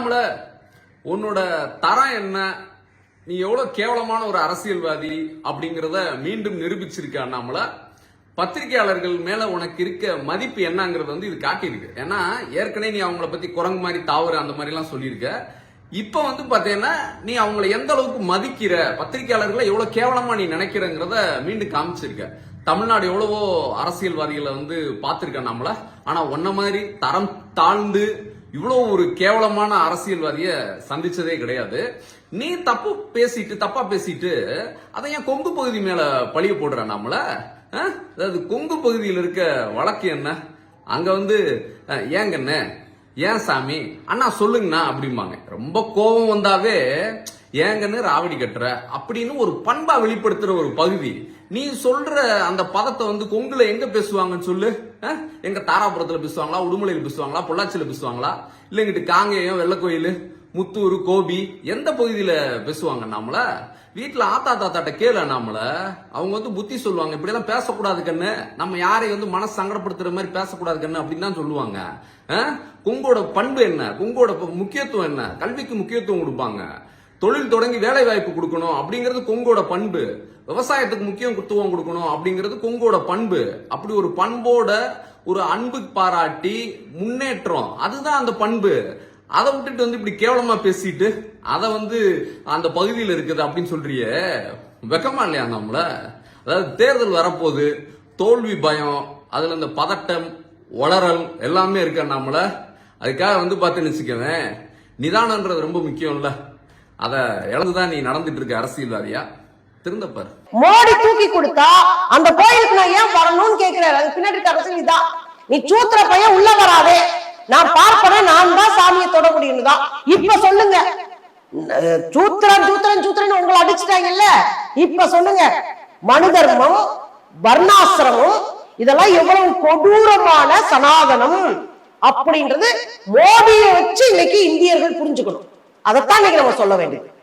அண்ணாமல உன்னோட தரம் என்ன? நீ எவ்வளவு கேவலமான ஒரு அரசியல்வாதி அப்படிங்கிறத மீண்டும் நிரூபிச்சிருக்க அண்ணாமல. பத்திரிகையாளர்கள் மேல உனக்கு இருக்க மதிப்பு என்னங்கிறது வந்து இது காட்டியிருக்கு. ஏன்னா ஏற்கனவே நீ அவங்கள பத்தி குரங்கு மாதிரி தாவறு அந்த மாதிரி எல்லாம் சொல்லியிருக்க. இப்ப வந்து பாத்தீங்கன்னா நீ அவங்கள எந்த அளவுக்கு மதிக்கிற பத்திரிகையாளர்களை எவ்வளவு கேவலமா நீ நினைக்கிறங்கிறத மீண்டும் காமிச்சிருக்க. தமிழ்நாடு எவ்வளவோ அரசியல்வாதிகளை வந்து பார்த்திருக்க நம்மள ஆனா உன்ன மாதிரி தரம் தாழ்ந்து இவ்வளோ ஒரு கேவலமான அரசியல்வாதிய சந்திச்சதே கிடையாது. நீ தப்பு பேசிட்டு தப்பா பேசிட்டு அதை ஏன் கொங்கு பகுதி மேல பழிய போடுற நம்மள? அதாவது கொங்கு பகுதியில் இருக்க வழக்கு என்ன? அங்க வந்து அஹ், ஏங்கண்ணே ஏன் சாமி? அண்ணா சொல்லுங்கண்ணா அப்படிம்பாங்க. ரொம்ப கோபம் வந்தாவே ஏங்கன்னு ராவடி கட்டுற? அப்படின்னு ஒரு பண்பா வெளிப்படுத்துற ஒரு பகுதி. நீ சொல்ற அந்த பதத்தை வந்து கொங்குல எங்க பேசுவாங்கன்னு சொல்லு? எங்க தாராபுரத்துல பேசுவாங்களா உடுமலையில் பேசுவாங்களா பொள்ளாச்சியில பேசுவாங்களா? இல்ல இங்கிட்டு காங்கேயம் வெள்ளக்கோயில் முத்தூர் கோபி எந்த பகுதியில பேசுவாங்க நாமள வீட்டுல ஆத்தா தாத்தாட்ட கேளு நாமள அவங்க வந்து புத்தி சொல்லுவாங்க இப்படி எல்லாம் பேசக்கூடாது கண்ணு. நம்ம யாரையும் வந்து மனசு சங்கடப்படுத்துற மாதிரி பேசக்கூடாது கண்ணு அப்படின்னு தான் சொல்லுவாங்க. அஹ்? கொங்கோட பண்பு என்ன? கொங்கோட ப- முக்கியத்துவம் என்ன? கல்விக்கு முக்கியத்துவம் கொடுப்பாங்க. தொழில் தொடங்கி வேலை வாய்ப்பு கொடுக்கணும் அப்படிங்கிறது கொங்கோட பண்பு. விவசாயத்துக்கு முக்கியத்துவம் கொடுக்கணும் அப்படிங்கிறது கொங்கோட பண்பு. அப்படி ஒரு பண்போட ஒரு அன்பு பாராட்டி முன்னேற்றம் அதுதான் அந்த பண்பு. அதை விட்டுட்டு வந்து இப்படி கேவலமா பேசிட்டு அதை வந்து அந்த பகுதியில் இருக்குது அப்படின்னு சொல்றிய. வெக்கமா இல்லையா நம்மள அதாவது தேர்தல் வரப்போகுது தோல்வி பயம் அதுல இந்த பதட்டம் வளரல் எல்லாமே இருக்க நம்மள அதுக்காக வந்து பார்த்து வச்சுக்கவேன் நிதானன்றது ரொம்ப முக்கியம்ல. அதை இழந்துதான் நீ நடந்துட்டு இருக்க அரசியல்வாதியா திருந்தப்பார் மோடி தூக்கி கொடுத்தா அந்த கோயிலுக்கு நான் ஏன் வரணும்னு கேக்குறாரு அது பின்னாடி இருக்க அரசியல் இதான் நீ சூத்திர பையன் உள்ள வராதே. நான் பார்ப்பேன்? நான் தான் சாமியை தொட முடியும் தான். இப்ப சொல்லுங்க. சூத்திரன் சூத்திரன் சூத்திரன் உங்களை அடிச்சுட்டாங்கல்ல? இப்ப சொல்லுங்க. மனு தர்மம் வர்ணாசிரமம் இதெல்லாம் எவ்வளவு கொடூரமான சனாதனம் அப்படின்றது மோடியை வச்சு இன்னைக்கு இந்தியர்கள் புரிஞ்சுக்கணும். அதைத்தான் இன்னைக்கு நம்ம சொல்ல வேண்டியது.